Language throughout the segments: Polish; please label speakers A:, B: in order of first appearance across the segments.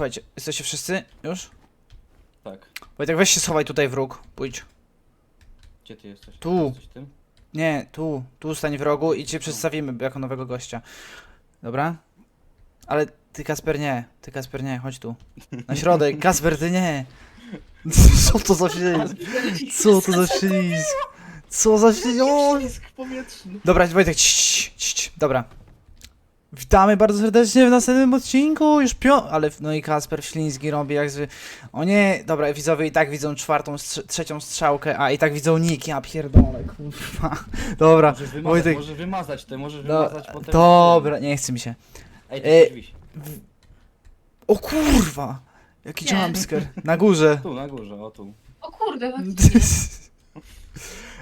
A: Powiedzcie, jesteście wszyscy? Już?
B: Tak.
A: Wojtek, weź się schowaj tutaj w róg. Pójdź.
B: Gdzie ty jesteś?
A: Tu.
B: Jesteś tym?
A: Nie, tu. Tu stań w rogu i cię przedstawimy jako nowego gościa. Dobra? Ale ty, Kasper, nie. Ty, Kasper, nie. Chodź tu. Na środek. Kasper, ty nie. Co to za ślizg? Co to za ślizg? Co za ślizg? O!
B: powietrzny.
A: Dobra, Wojtek, cii, cii, cii. Dobra. Witamy bardzo serdecznie w następnym odcinku, już pio... Ale, no i Kasper ślizgi robi jak zwy... O nie, dobra, widzowie i tak widzą czwartą, strze- trzecią strzałkę, a i tak widzą nick, ja pierdolę, kurwa. Dobra,
B: Możesz wymazać,
A: Wojtek.
B: możesz wymazać to, możesz
A: do,
B: wymazać potem.
A: dobra, nie chce mi się.
B: Ej,
A: E,
B: ty drzwi.
A: O kurwa! Jaki
C: Nie.
A: jumpscare. Na górze.
B: Tu, na górze, o tu.
C: O kurde, faktycznie.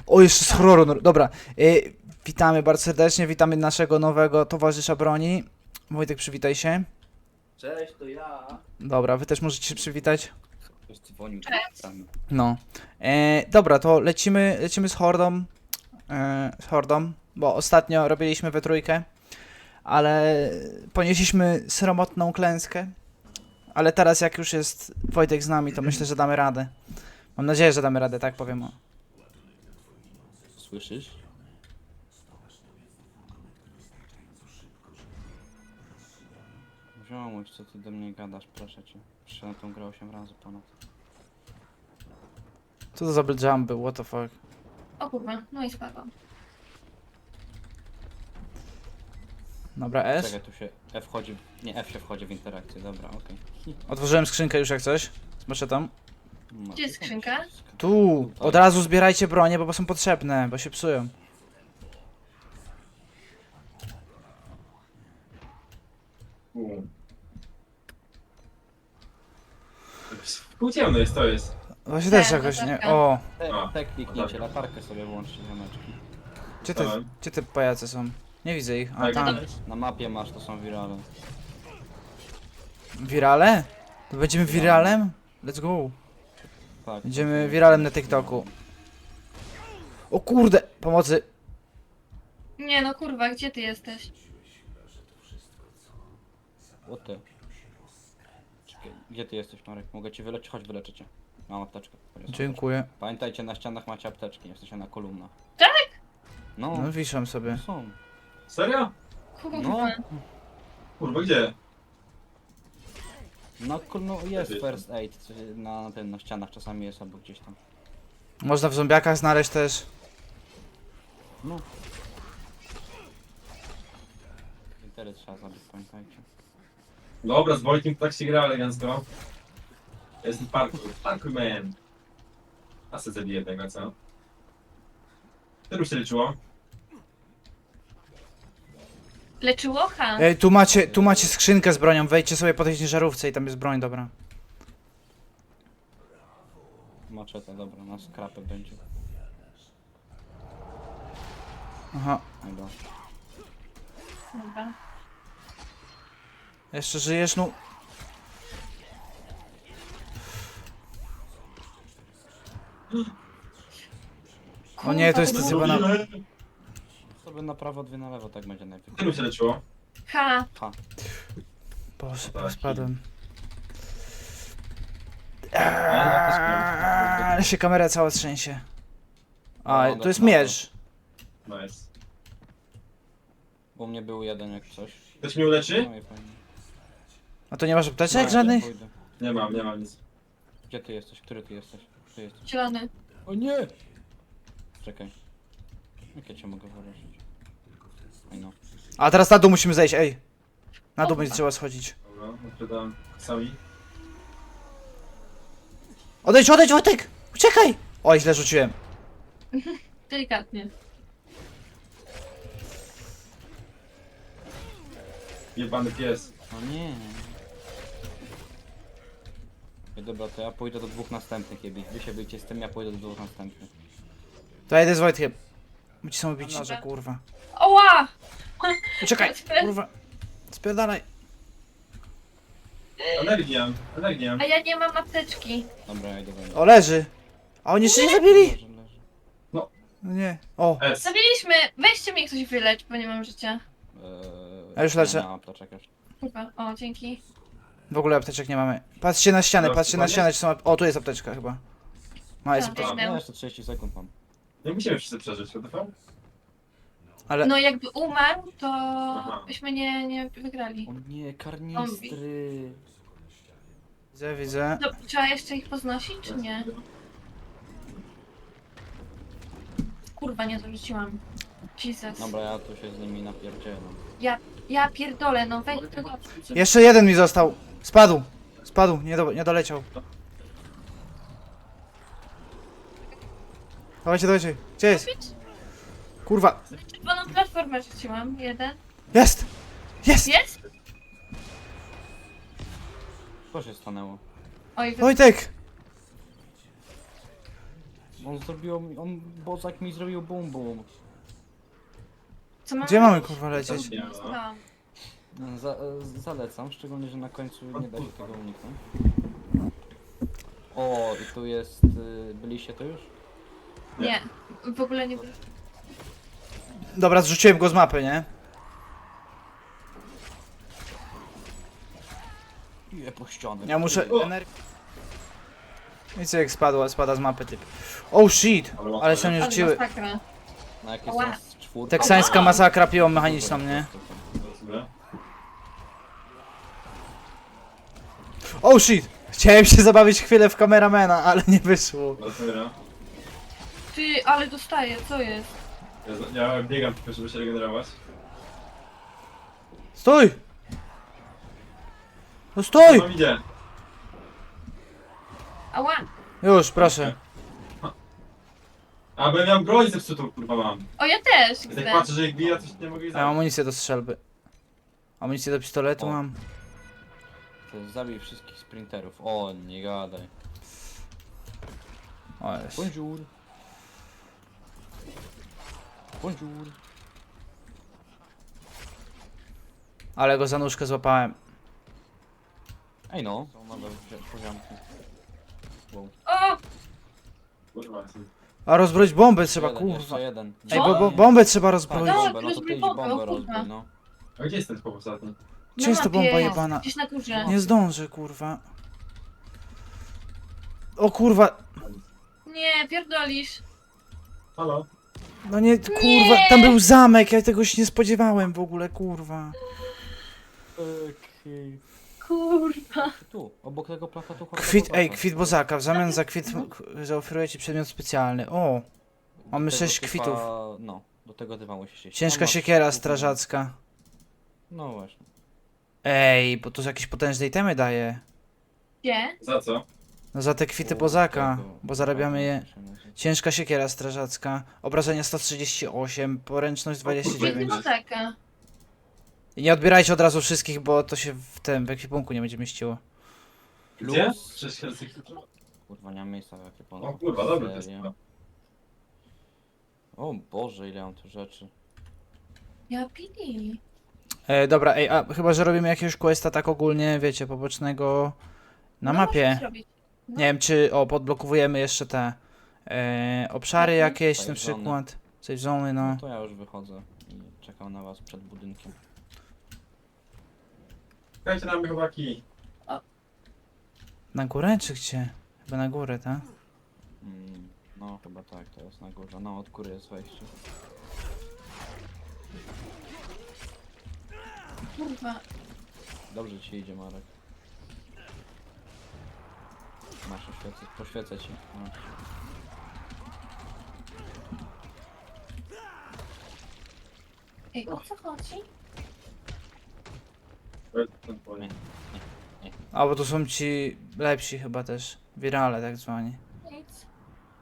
A: O, jeszcze z horroru. no, Dobra, y, witamy bardzo serdecznie, witamy naszego nowego towarzysza broni. Wojtek, przywitaj się.
B: Cześć, to ja.
A: Dobra, wy też możecie się przywitać.
B: Ktoś dzwonił.
C: Cześć.
A: No. E, dobra, to lecimy, lecimy z hordą. E, z hordą, bo ostatnio robiliśmy we trójkę, ale ponieśliśmy sromotną klęskę. Ale teraz jak już jest Wojtek z nami, to myślę, że damy radę. Mam nadzieję, że damy radę, tak powiem. o.
B: Słyszysz? Ziomuś, co ty do mnie gadasz, proszę cię. Przyszedłem tą grę 8 razy ponad.
A: Co to za jump był, what the fuck.
C: O kurwa, no i spadłam.
A: Dobra, S.
B: Czekaj, tu się F wchodzi, nie F się wchodzi w interakcję, dobra, okej.
A: Otworzyłem skrzynkę już jak coś. Zobaczę tam.
B: No,
C: Gdzie jest
B: to
C: skrzynka?
A: Tu, od razu zbierajcie bronie, bo są potrzebne, bo się psują.
D: Współciemno jest to jest.
A: Właśnie też
C: Tak,
A: jakoś nie.
C: latarka.
A: O,
B: Te,
D: A,
B: te kliknijcie, latarkę sobie włączcie, ziomeczki.
A: gdzie te,
D: Dobra.
A: gdzie te pajace są? Nie widzę ich. A
D: Tak.
A: tam.
B: Na mapie masz, to są wirale.
A: Wirale? To będziemy wiralem? Let's go.
B: Tak.
A: Będziemy wiralem na TikToku. O kurde, pomocy.
C: Nie no kurwa, gdzie ty jesteś?
B: O ty. Gdzie ty jesteś, Marek? Mogę ci wyleczyć? Chodź, wyleczę cię. Mam apteczkę.
A: Dziękuję.
B: Pamiętajcie, na ścianach macie apteczki, jesteście na kolumnach.
C: Tak?
B: No,
A: No wiszą sobie.
B: są.
D: Serio?
C: Kurwa.
B: No,
D: Kurwa, gdzie?
B: na kol- no jest first aid, na, na tym, na ścianach czasami jest albo gdzieś tam.
A: Można w zombiakach znaleźć też.
B: No. Interes trzeba zabić, pamiętajcie.
D: Dobra, z Wojtkiem tak się gra elegancko. Jest parkour, parkour man. A se zabiję jednego, co? Tylu się?
C: Leczyło? Ha.
A: Ej, tu macie, tu macie skrzynkę z bronią, wejdźcie sobie po tej ciężarówce i tam jest broń, dobra.
B: Maczeta, dobra, na skrapę będzie.
A: Aha.
B: Dobra.
C: Dobra.
A: Jeszcze żyjesz, no. O nie, to jest
C: Kurwa,
A: chyba na...
B: Sobie na prawo, dwie na lewo, tak będzie najpierw.
D: Tylu się liczyło?
C: Ha.
B: Ha.
A: Boże, spadłem. Ale się kamera cała trzęsie. A,
B: No,
A: to jest
B: no.
A: miecz.
D: Nice.
B: U mnie był jeden jak coś.
D: Ktoś mnie uleczy?
B: No i fajnie.
A: A to nie masz apteczek
B: No,
A: żadnych?
B: pójdę.
D: Nie mam, nie mam nic.
B: Gdzie ty jesteś? Który ty jesteś? Ty jesteś.
C: Zielony.
B: O nie! Czekaj. Jak ja cię mogę? Oj no.
A: A teraz na dół musimy zejść, ej. Na dół będzie trzeba schodzić.
D: Dobra, odprzedam sami.
A: Odejdź, odejdź, Wojtek! Uciekaj! Oj, źle rzuciłem.
C: Delikatnie.
D: Jebany pies.
B: O nie. Ej, dobra, to ja pójdę do dwóch następnych je bić. Wy się byjcie z tym, ja pójdę do dwóch następnych.
A: To ja idę z Wojtkiem. Bo ci są bici. Noże, kurwa.
C: Oła!
A: Uciekaj,
C: Kacper.
A: kurwa. Spierdalaj.
D: Nie mam.
C: A ja nie mam apteczki.
B: Dobra, ja idę do nich.
A: O, leży. A oni jeszcze nie zabili?
B: Leży, leży.
A: No nie. O,
D: S.
C: Zabiliśmy! Weźcie mnie ktoś wylecz, bo nie mam życia.
B: Eee,
A: Ja już lecę.
B: Nie mam apteczek już.
C: Kurwa. O, dzięki.
A: W ogóle apteczek nie mamy. Patrzcie na ścianę,
D: Teraz
A: patrzcie na ścianę, czy są... ap- O, tu jest apteczka chyba. No, jest
C: Tak.
A: apteczka.
B: No, jeszcze 30 sekund mam.
D: Nie musimy wszyscy przeżyć, fuck?
A: Ale...
C: No jakby umarł, to byśmy nie, nie wygrali.
B: O nie, karnistry.
A: Widzę, widzę.
C: No, trzeba jeszcze ich poznosić, czy nie? Kurwa, nie dorzuciłam. Jesus.
B: Dobra, ja tu się z nimi napierdzielam.
C: Ja pierdolę, no weź to do...
A: Jeszcze jeden mi został. Spadł. Spadł, nie, do, nie doleciał. Dawajcie, dawajcie. Gdzie jest? Kurwa.
C: Czerwoną platformę rzuciłam, jeden.
A: Jest! Jest!
C: Jest?
B: Co się stanęło?
C: Oj, wy...
A: Wojtek!
B: On zrobił, on, bozak mi zrobił bum bum.
C: co mamy?
A: Gdzie mamy kurwa lecieć?
B: No, Za, e, zalecam, szczególnie, że na końcu nie da się tego uniknąć. O, i tu jest... y, Byliście tu już?
C: Nie, w ogóle nie...
A: Dobra, zrzuciłem go z mapy, nie?
B: Je po ścianę.
A: Ja muszę energię. Wiecie jak spadła, spada z mapy typ. Oh shit!
D: Ale
A: się nie
C: Ale
A: rzuciły.
C: masakra.
B: Na jakie
C: Ała.
B: są czwórki?
A: Teksańska masakra piłą mechaniczną, nie?
D: Dobra.
A: Oh shit! Chciałem się zabawić chwilę w kameramena, ale nie wyszło.
D: Dobra.
C: Ty, ale dostaję, co jest?
D: Ja, ja biegam tylko, żeby się regenerować.
A: Stój! No stój!
D: tam idzie?
C: Ała!
A: Już, proszę.
D: A, bo ja miałem broń zepsutą, kurwa mam.
C: O, ja też
D: Jak
C: chcę.
D: tak patrzę, że ich bije, to się nie mogę ich
A: Ja mam
D: zabić.
A: amunicję do strzelby. Amunicję do pistoletu
B: O.
A: mam.
B: To zabij wszystkich sprinterów. O, nie gadaj.
A: O, jest.
B: Bonjour. Bonjour.
A: Ale go za nóżkę złapałem.
B: Ej no, są nowe poziomki. Wow.
A: A rozbroić bombę trzeba,
B: jeden,
A: kurwa.
B: Jeszcze jeden.
A: Ej, bo, bo bombę trzeba rozbroić.
C: Tak.
B: bombę, no to ty idź
C: bombę,
B: bombę
C: o kurwa.
B: rozbrój, no.
D: A gdzie jest ten chłop ostatni?
A: Gdzie jest ta bomba jebana?
C: Gdzieś na górze.
A: Nie zdążę, kurwa. O kurwa.
C: Nie, pierdolisz.
D: Halo?
A: No nie, kurwa. Tam był zamek, ja tego się nie spodziewałem w ogóle, kurwa.
B: Okej.
C: Kurwa.
B: Tu, obok tego plakatu choroba
A: Kwit, ej, kwit bozaka. W zamian za kwit zaoferuję ci przedmiot specjalny. O,
B: Do
A: mamy
B: tego
A: sześć
B: typa-
A: kwitów.
B: No, do tego dywamu się
A: ciężka
B: No,
A: siekiera strażacka.
B: No właśnie.
A: Ej, bo tu jakieś potężne itemy daje.
C: Gdzie?
D: Za co?
A: No za te kwity
B: tego-
A: bo zarabiamy je. Ciężka siekiera strażacka. Obrażenia 138, poręczność 29.
C: Biblioteka.
A: I nie odbierajcie od razu wszystkich, bo to się w tym w ekwipunku nie będzie mieściło.
D: Gdzie?
B: Plus-
D: Przecież Helsinki.
B: Kurwa, nie mam miejsca w jakie
D: O kurwa, dobra, to jest
B: Serio? O Boże, ile mam tu rzeczy.
C: Ja pili.
A: E, dobra, ej, a chyba, że robimy jakiegoś questa tak ogólnie, wiecie, pobocznego na
C: No,
A: mapie.
C: możesz zrobić.
A: Nie wiem, czy, o, podblokowujemy jeszcze te e, obszary
C: Mhm.
A: jakieś, na
B: zony.
A: przykład. Save zony,
B: No
A: no.
B: to ja już wychodzę i czekam na was przed budynkiem.
D: Czekajcie na mnie chłopaki.
A: Na górę, czy gdzie? Chyba na górę, tak?
B: Mm, no chyba tak, to jest na górze. No od góry jest wejście.
C: Kurwa.
B: Dobrze ci idzie Marek. Masz oświecę, poświecę ci. Masz.
C: Ej, o co chodzi?
B: Nie.
A: A, bo tu są ci lepsi chyba też. Wirale tak zwani.
C: Nic.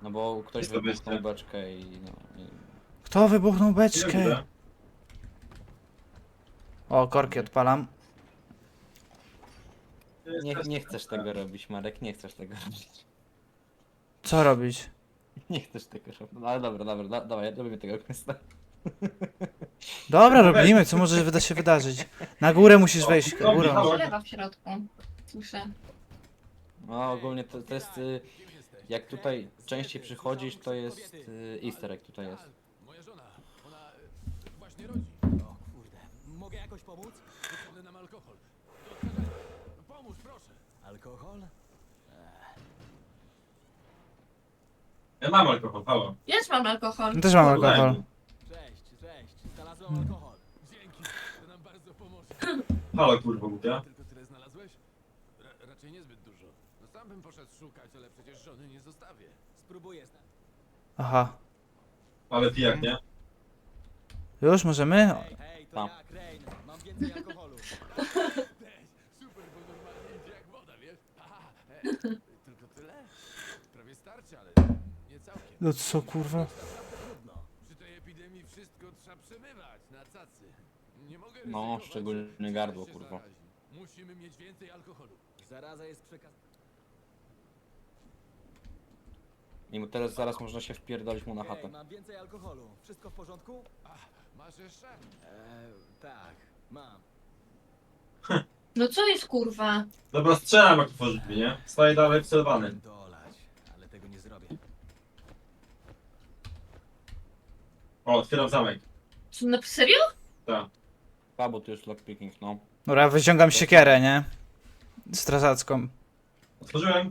B: No bo ktoś
D: Jest to
B: wybuchnął beczkę i no... I...
A: Kto wybuchnął beczkę? O, korki odpalam.
B: Nie, nie chcesz tego robić Marek, nie chcesz tego robić.
A: Co robić?
B: Nie chcesz tego robić. No ale dobra, dobra, da, dawaj, robimy tego questa.
A: Dobra, robimy, co może wyda się wydarzyć? Na górę musisz wejść, górą.
C: Przelewa w środku. Słyszę.
B: No ogólnie to, to jest... Y, jak tutaj częściej przychodzisz, to jest y, easter egg tutaj jest.
E: Pomóc? Potrzebny nam alkohol. Do odkażania. pomóż, proszę. Alkohol?
D: Ja mam alkohol, halo.
C: Ja też mam alkohol.
A: Ja Też mam alkohol.
E: Cześć, cześć. Znalazłem alkohol. Dzięki, to nam bardzo pomoże.
D: Halo, kurwa, głupia.
E: Tylko tyle znalazłeś? Ra raczej niezbyt dużo. No sam bym poszedł szukać, ale przecież żony nie zostawię. Spróbuję.
A: Aha.
D: Ale pijak, nie?
A: Już możemy?
E: hej, to ja, Crane. Mam więcej alkoholu. Super, bo normalnie idzie jak woda, wiesz? Aha, e, tylko tyle? Prawie starczy, ale nie całkiem.
A: No co kurwa?
E: Trudno. Przy tej epidemii wszystko trzeba przemywać na cacy. Nie mogę
B: No,
E: ryzykować,
B: szczególnie
E: że
B: gardło,
E: się
B: kurwa.
E: zarazi. Musimy mieć więcej alkoholu. Zaraza jest przekazana.
B: I mu teraz zaraz można się wpierdolić mu na chatę.
E: mam więcej alkoholu. Wszystko w porządku? Ach, masz jeszcze? Eee, tak, mam.
C: No co jest kurwa?
D: Dobra, strzelam jak tworzy drzwi, nie? Staję dalej wcelowany.
E: dolać, ale tego nie zrobię.
D: O, otwieram zamek.
C: Co, na serio?
D: Tak.
B: A, bo tu jest lockpicking, no.
A: Dobra, wyciągam siekierę, nie? Strażacką.
D: Otworzyłem.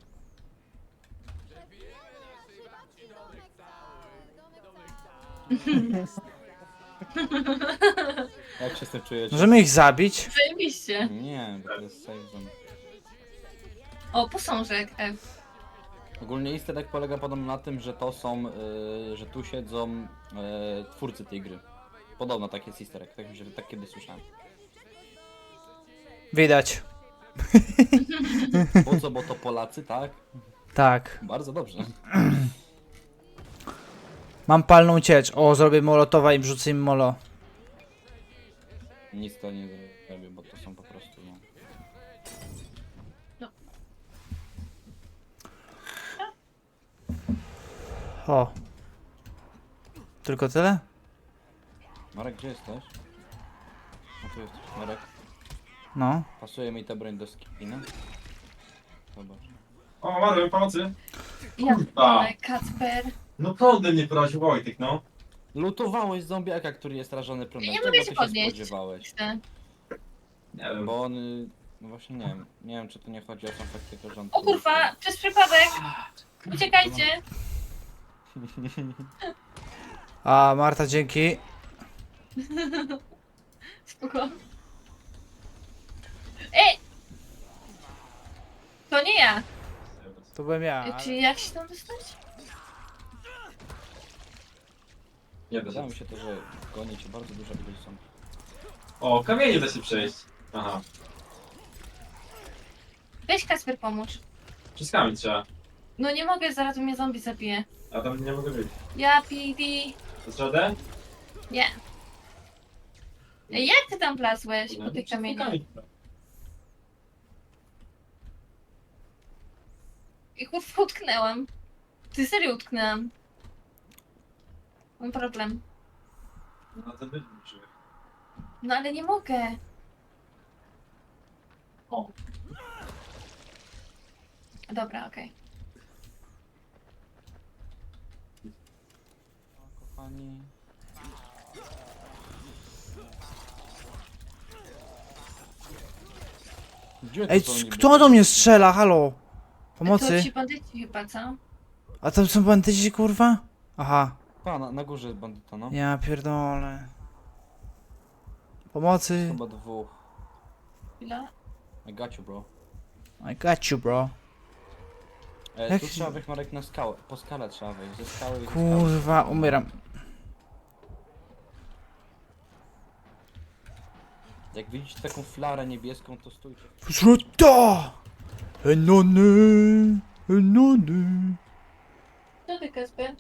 B: Jak się z tym czujecie?
A: Możemy ich zabić?
C: Zajebiście.
B: Nie, bo to jest safe zone.
C: O, posążek F.
B: Ogólnie easter egg polega podobno na tym, że to są, y, że tu siedzą y, twórcy tej gry. Podobno tak jest easter egg, tak, mi się, tak kiedyś słyszałem.
A: Widać.
B: Po co, bo to Polacy, tak?
A: Tak.
B: Bardzo dobrze.
A: Mam palną ciecz. O, zrobię molotowa i wrzucę im molo.
B: Nic to nie zrobię, bo to są po prostu, no.
A: O. Tylko tyle?
B: Marek, gdzie jesteś? No tu jesteś, Marek.
A: No.
B: Pasuje mi ta broń do skina. Zobacz.
D: O, Marek, pomocy.
C: Ja
D: Kurwa.
C: ale Kacper.
D: No prądem mnie prosił Wojtek, no.
B: Lutowałeś zombiaka, który jest rażony prądem.
C: Nie
B: Czego
C: mogę się
B: się
C: podnieść.
B: spodziewałeś?
C: Chcę.
D: Nie wiem.
B: Bo on... y, No właśnie nie wiem. Nie wiem, czy to nie chodzi o sam fakt tego.
C: O kurwa, przez przypadek. Uciekajcie.
A: A, Marta, dzięki.
C: Spoko. Ej! To nie ja.
A: To byłem ja. ale-
C: Czy jak się tam dostać?
D: Nie da
B: Wydaje
D: się.
B: mi się to, że goni cię bardzo duża ilość zombie.
D: O, kamienie da się przejść. Aha.
C: Weź Kacper pomóż.
D: Przez kamień trzeba.
C: No nie mogę, zaraz mnie zombie zabije.
D: A tam nie mogę być.
C: Ja PD.
D: To środę?
C: Nie. Ej, Jak ty tam wlazłeś
D: No,
C: po tych kamieniach? I kurwa utknęłam. Ty serio utknęłam. Mam problem.
D: No to by uczyły.
C: No ale nie mogę.
D: O.
C: Dobra, okej.
B: O, kochani... Gdzie
A: Ej,
B: to
A: c- kto do mnie strzela? Halo?
C: To
A: Pomocy?
C: ci bandyci chyba, co?
A: A tam są bandyci, kurwa? Aha.
B: Pa, na, na górze jest bandyta, no.
A: Ja pierdolę. Pomocy.
B: Chyba dwóch.
C: Chwila.
B: I got you, bro.
A: I got you, bro.
B: E,
A: Jak
B: tu
A: się-
B: trzeba wejść, Marek, na skałę. Po skale trzeba wejść. Ze skały i ze skały.
A: Kurwa, umieram.
B: Jak widzicie taką flarę niebieską, to stójcie.
A: Zrzuta! Enony! Enony!
C: Co ty, Kasper?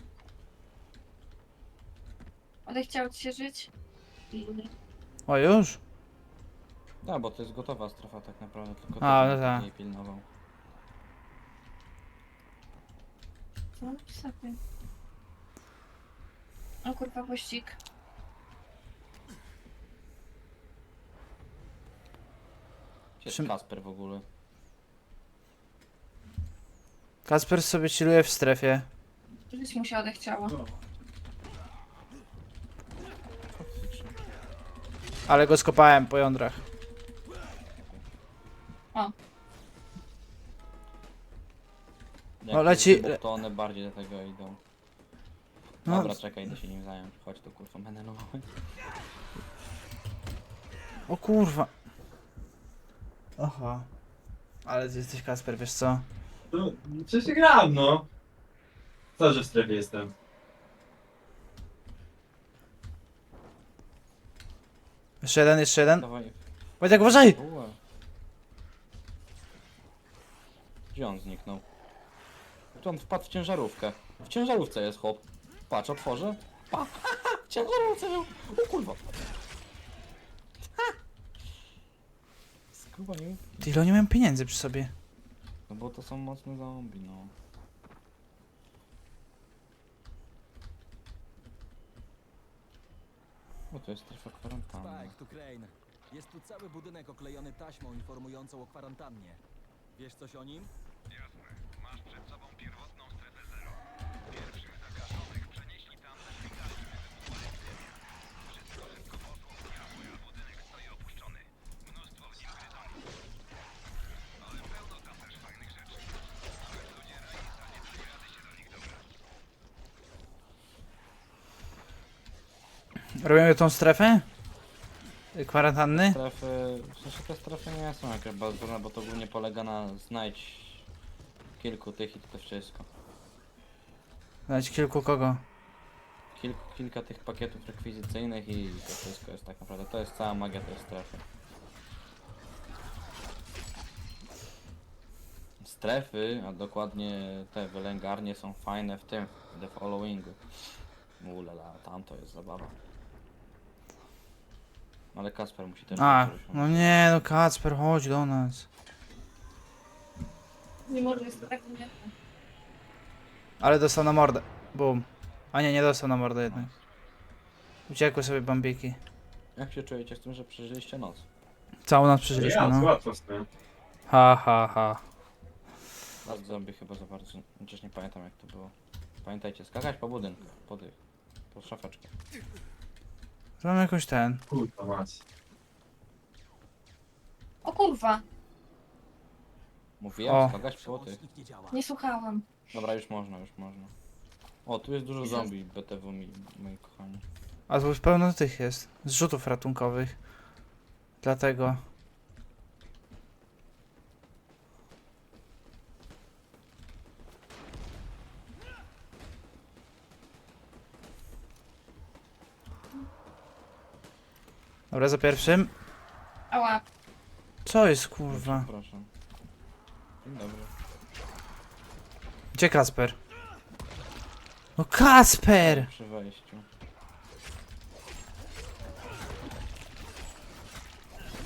C: Ale chciał ci się żyć?
A: O, już?
B: No, bo to jest gotowa strefa tak naprawdę, tylko
A: A,
B: to
A: no tak.
B: nie pilnował.
C: Co? Sobie. O kurwa, pościg.
B: Gdzie jest
A: Czym-
B: Kasper w ogóle?
A: Kasper sobie chilluje w strefie.
C: Żyć mu się odechciało.
A: Ale go skopałem po jądrach. O. Jak
B: No, leci- To one bardziej do tego idą.
A: No.
B: Dobra, czekaj, idę się nim zająć. Chodź tu kurwa, będę.
A: O kurwa. Oho. Ale ty jesteś Kasper, wiesz co?
D: No, przecież grałem, no. Co, że w strefie jestem?
A: Jeszcze jeden, jeszcze jeden.
B: Dawaj.
A: Wojtek, uważaj!
B: Gdzie on zniknął? Czy on wpadł w ciężarówkę? W ciężarówce jest chłop. Patrz, otworzę. Pa! W ciężarówce był! O kurwa! Nie...
A: Ty, ile oni mają pieniędzy przy sobie?
B: No bo to są mocne zombie, no. To jest strefa kwarantanny.
F: Spike, tu Crane. Jest tu cały budynek oklejony taśmą informującą o kwarantannie. Wiesz coś o nim?
A: Robimy tą strefę? Kwarantanny?
B: Strefy, w sensie te strefy nie są jakieś bardzo duże, bo to głównie polega na znajdź kilku tych i to wszystko.
A: Dać kilku kogo?
B: Kilka tych pakietów rekwizycyjnych i to wszystko jest tak naprawdę, to jest cała magia tej strefy. Strefy, a dokładnie te wylęgarnie są fajne w tym, w The Followingu. Ulala, tam to jest zabawa. Ale Kasper musi też
A: A, no nie, no Kacper, chodź do nas.
C: Nie może jest to tak nie.
A: Ale dostał na mordę. Bum. A nie, nie dostał na mordę jednak. Uciekły sobie bambiki.
B: Jak się czujecie z tym, że przeżyliście noc?
A: Całą noc przeżyliśmy,
D: Ja,
A: no.
D: łatwo.
A: Ha, ha, ha.
B: A zombie chyba za bardzo, chociaż nie pamiętam jak to było. Pamiętajcie, skakać po budynku, po tych, po szafeczkę.
A: Mam jakoś ten.
D: Kurwa mać.
C: O kurwa,
B: Mówiłem,
A: O.
B: tych.
F: Przełącznik nie
C: słuchałam.
B: Dobra, już można, już można. O, tu jest dużo zombie, BTW mi, moi kochani.
A: A tu już pełno tych jest. Zrzutów ratunkowych. Dlatego. Dobra, za pierwszym.
C: Ała,
A: Co jest kurwa?
B: Przepraszam. Dzień dobry.
A: Gdzie Kasper? No Kasper!
B: Przy wejściu.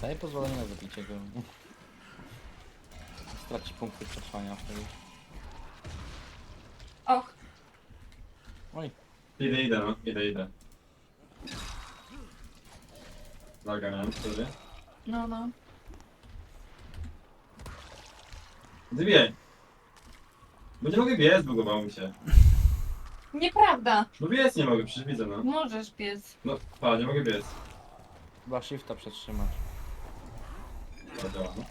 B: Daj pozwolenie na zabicie go. Straci punkty przetrwania wtedy.
C: och,
B: Oj,
D: Idę, idę, no. Idę, idę. Zaganiam, wtedy.
C: no no.
D: Zbijaj. Bo nie mogę biec, bugowało mi się.
C: Nieprawda,
D: No biec nie mogę, przecież widzę, no.
C: możesz biec.
D: No, pa, nie mogę biec.
B: chyba shifta przetrzymać.
D: Dobra, działa, no.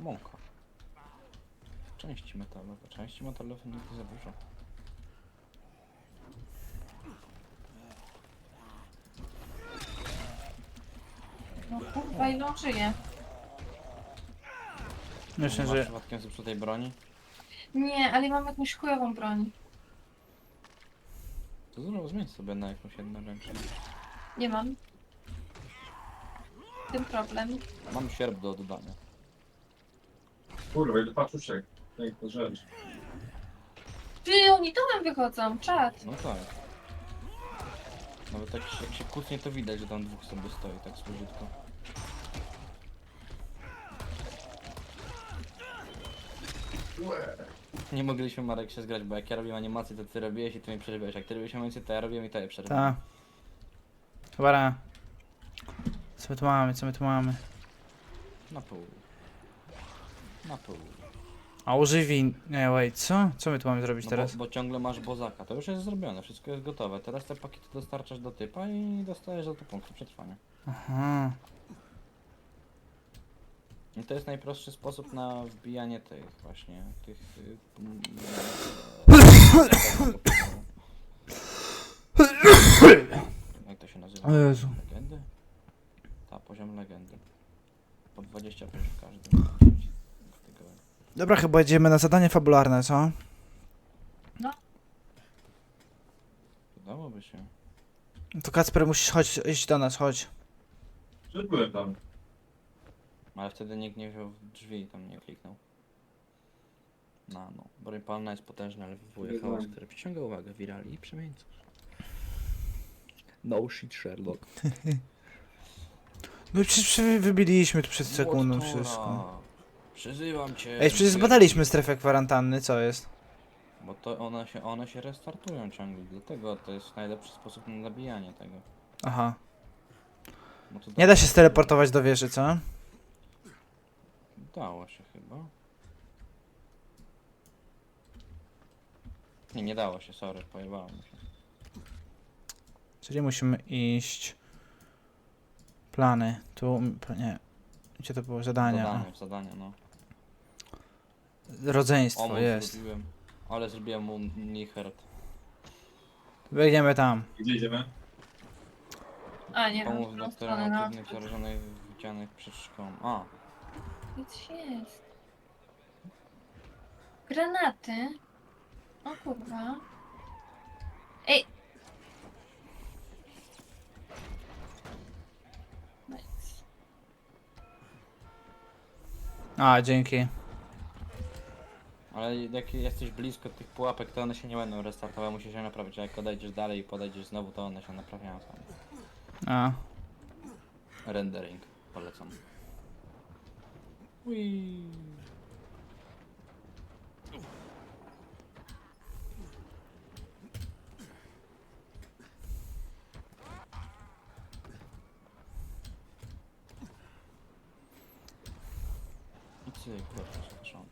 B: Mąka. Części Części metalowe nigdy za dużo.
C: No kurwa, ile on żyje?
A: Myślę,
B: Nie masz
A: że...
B: przypadkiem zepsutej broni?
C: Nie, ale mam jakąś chujową broń.
B: To znowu zmień sobie na jakąś jednoręczną.
C: Nie mam. W tym problem.
B: Mam sierp do oddania.
D: Kurwa, ile paczuszek. Piękna rzecz.
C: Ty, oni dołem wychodzą, czad.
B: No tak. Nawet jak, się- jak się kłótnie to widać, że tam dwóch sobie stoi tak słodziutko. Nie mogliśmy Marek się zgrać, bo jak ja robiłem animację, to ty robiłeś i ty mnie przerywiałeś. Jak ty robiłeś animację, to ja robiłem i to ja przerywałem.
A: Ta. Dobra. Co my tu mamy, co my tu mamy?
B: Na pół. Na pół.
A: A używi... Nie, wait, co? Co my tu mamy zrobić
B: No
A: teraz?
B: bo, bo ciągle masz bozaka. To już jest zrobione, wszystko jest gotowe. Teraz te pakiety dostarczasz do typa i dostajesz za to punkty przetrwania.
A: Aha.
B: I to jest najprostszy sposób na wbijanie tych właśnie, tych... y, mm, e, Jak to się nazywa?
A: O Jezu.
B: Legendy? Ta, poziom legendy. Po 25 w każdym.
A: Dobra, chyba jedziemy na zadanie fabularne, co?
B: Udałoby się.
A: To Kacper, musisz chodź, iść do nas, chodź.
D: Już byłem tam.
B: Ale wtedy nikt nie wziął drzwi i tam nie kliknął. No, no. Broń palna jest potężna, ale wywołuje chaos, który przyciąga uwagę wirali i przemieńców. No shit, Sherlock.
A: No przecież wy- wybiliśmy tu przed sekundą
B: Młot Tora.
A: wszystko.
B: Przyzywam cię.
A: Ej, przecież zbadaliśmy strefę kwarantanny, co jest?
B: Bo to one się, one się restartują ciągle, dlatego to jest najlepszy sposób na zabijanie tego.
A: Aha.
B: Bo to
A: Nie da się steleportować do wieży, co?
B: Dało się chyba. Nie, nie dało się, sorry, pojebało mi się.
A: Czyli musimy iść... Plany. Tu... Nie. Gdzie to było? Zadania.
B: Zadanie, zadanie, no.
A: Rodzeństwo
B: Omóż
A: jest.
B: zrobiłem. Ale zrobiłem mu nichert.
A: Biegniemy tam.
D: Gdzie idziemy?
C: A, nie wiem,
B: Pomów
C: w którą
B: doktora
C: stronę, no.
B: aktywnych zarażonych widzianych przed szkołą. A,
C: Nic jest. Granaty. O kurwa. Ej! Nice.
A: A, dzięki.
B: Ale jak jesteś blisko tych pułapek, to one się nie będą restartowały, musisz je naprawić. A jak odejdziesz dalej i podejdziesz znowu, to one się naprawiają same.
A: A.
B: Rendering, polecam. Ui. I cyk, przepraszam.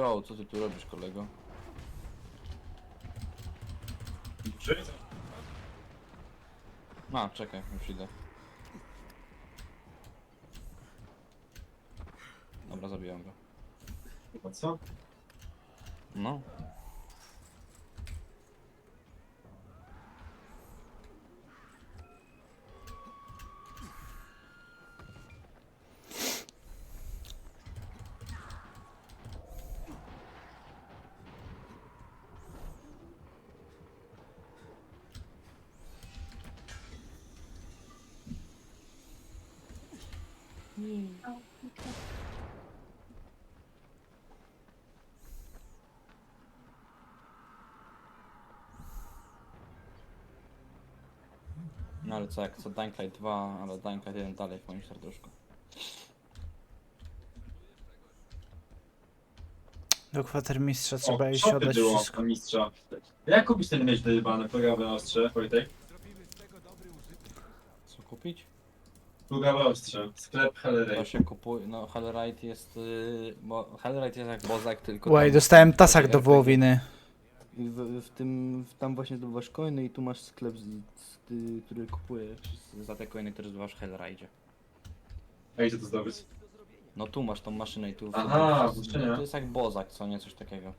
B: Jo, co ty tu robisz, kolego?
D: Przyjdź.
B: A, czekaj, już idę. Dobra, zabiłem go.
D: Chyba co?
B: No.
C: Okej.
B: No ale co, jak co Dying Light 2, ale Dying Light 1 dalej w moim serduszku.
A: Do kwatermistrza trzeba
D: O,
A: iść
D: co
A: oddać
D: było
A: wszystko.
D: na mistrza? Jak kupić ten miecz dojebany, plugawe ostrze, Wojtek?
B: Co kupić?
D: Plugawe ostrze, sklep
B: To się kupuje, no Hellrite jest, yy, bo Hellrite jest jak bozak, tylko
A: Łaj,
B: tam-
A: dostałem tasak do wołowiny.
B: I w, w tym, w, tam właśnie zdobywasz coiny i tu masz sklep, z, z, ty, który kupujesz za te coiny, które zdobywasz w Hellride.
D: A gdzie to zdobyć?
B: No tu masz tą maszynę i tu...
D: Aha,
B: w-. To jest jak bozak, co nie? Coś takiego.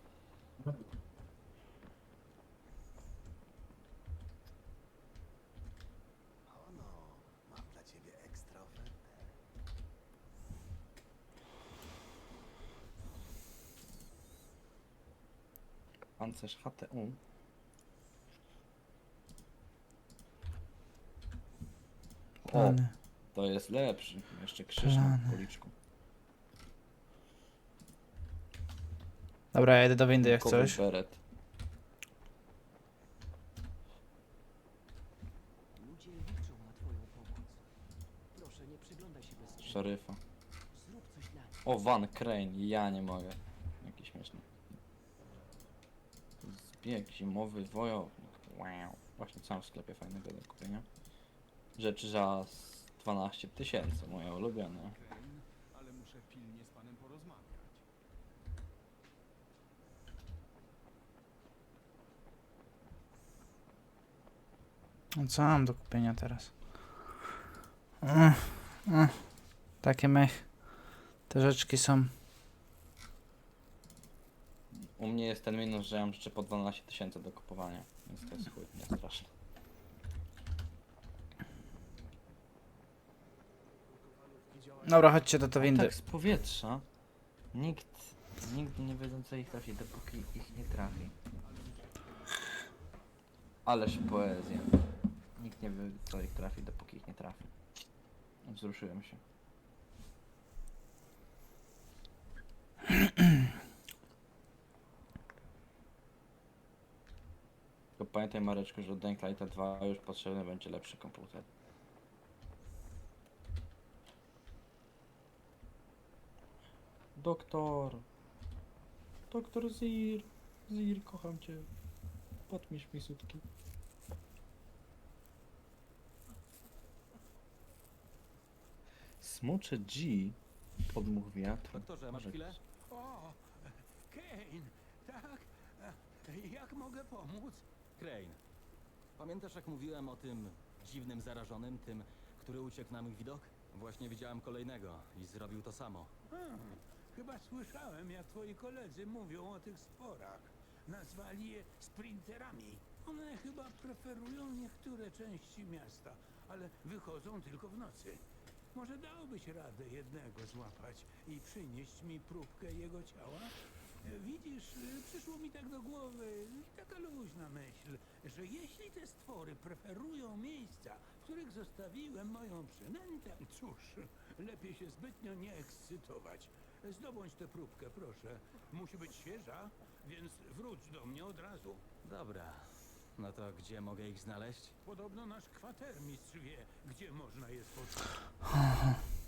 B: Pancerz HTU. O,
A: Plany.
B: to jest lepszy. Jeszcze krzyż na policzku.
A: Dobra, ja jedę do windy jak coś.
B: Beret.
F: Ludzie liczą na twoją pomoc. Proszę, nie przyglądaj się bez
B: Szeryfa.
F: Zrób coś dla nich.
B: O, Van Crane, ja nie mogę. Bieg zimowy wojownik. Wow. Właśnie mam w sklepie fajnego do kupienia. Rzeczy za z 12 tysięcy, moje ulubione.
E: Kane, ale muszę pilnie z panem porozmawiać.
A: No co mam do kupienia teraz? Ech, ech. Takie mech. Te rzeczki są.
B: U mnie jest ten minus, że ja mam rzeczy po 12 tysięcy do kupowania. Więc to jest chuj, nie straszne.
A: Dobra, chodźcie do to windy.
B: tak z powietrza nikt nigdy nie wiedzą co ich trafi, dopóki ich nie trafi. Ależ poezja. Nikt nie wie co ich trafi, dopóki ich nie trafi. Wzruszyłem się. Pamiętaj Mareczko, że od Denklighta 2 już potrzebny będzie lepszy komputer. Doktor. Doktor Zir. Zir, kocham cię. Podmisz mi sutki. Smocze G. Podmuch wiatru.
F: Doktorze, masz chwilę?
E: O, Kane, tak? Jak mogę pomóc?
F: Crane. Pamiętasz jak mówiłem o tym dziwnym zarażonym, tym, który uciekł na mój widok? Właśnie widziałem kolejnego i zrobił to samo.
E: Hmm, chyba słyszałem, jak twoi koledzy mówią o tych sporach. Nazwali je sprinterami. One chyba preferują niektóre części miasta, ale wychodzą tylko w nocy. Może dałbyś radę jednego złapać i przynieść mi próbkę jego ciała? Widzisz, e, przyszło mi tak do głowy taka luźna myśl, że jeśli te stwory preferują miejsca, w których zostawiłem moją przynętę, cóż, lepiej się zbytnio nie ekscytować. Zdobądź tę próbkę, proszę. Musi być świeża, więc wróć do mnie od razu.
F: Dobra. No to gdzie mogę ich znaleźć?
E: Podobno nasz kwatermistrz wie, gdzie można je spotkać.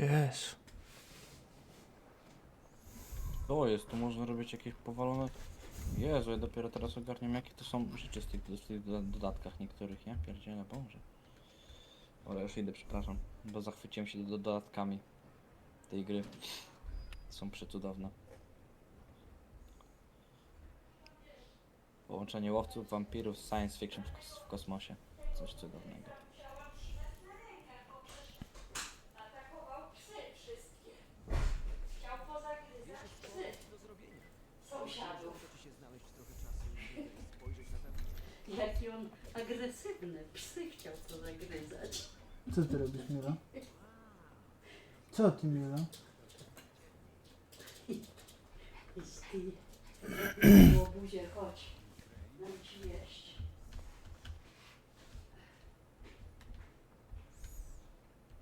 A: Jezu.
B: To jest, tu można robić jakieś powalone... Jezu, ja dopiero teraz ogarniam jakie to są rzeczy z tych, z tych doda- dodatkach niektórych, nie? Pierdziele, Boże. Ale już idę, przepraszam, bo zachwyciłem się do dodatkami tej gry. Są przecudowne. Połączenie łowców, wampirów science fiction w, kos w kosmosie. Coś cudownego.
G: Atakował psy wszystkie. Chciał pozagryzać psy sąsiadów. Jaki on agresywny. Psy chciał pozagryzać.
A: Co ty robisz, Mila? Co ty, Mila?
G: Iski. Łobuzie, chodź. Dam ci jeść.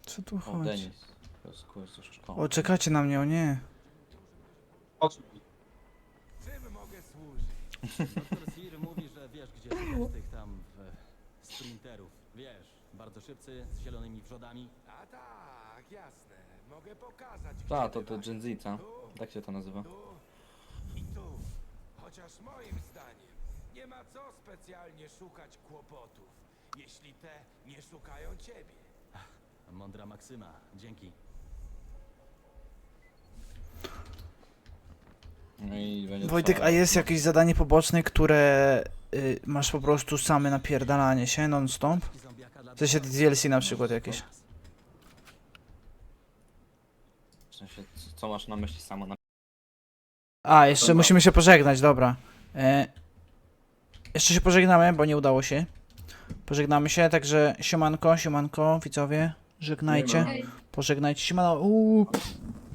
A: Co tu
B: O,
A: chodzi?
B: Denis. To jest szkoły.
A: O, czekacie na mnie, o nie.
E: Czym mogę służyć?
F: Doktor Sir mówi, wiesz gdzie szukać tych tam e, sprinterów. Wiesz, bardzo szybcy, z zielonymi wrzodami.
E: A tak, jasne. Mogę pokazać. Gdzie
B: to to. Gen Z, co? Tak się to nazywa.
E: tu i tu. Chociaż moim zdaniem nie ma co specjalnie szukać kłopotów, jeśli te nie szukają ciebie.
F: Mądra Maksyma, dzięki.
B: No i będzie
A: Wojtek, a jest jakieś zadanie poboczne, które y, masz po prostu same napierdalanie się non-stop? W sensie. DLC na przykład jakieś.
B: W sensie, co- co masz na myśli samo na...
A: A, jeszcze
D: Dobra.
A: musimy się pożegnać, dobra. E, jeszcze się pożegnamy, bo nie udało się. Pożegnamy się, także siemanko, siemanko, widzowie. Żegnajcie. Pożegnajcie się, siemano. Uuu.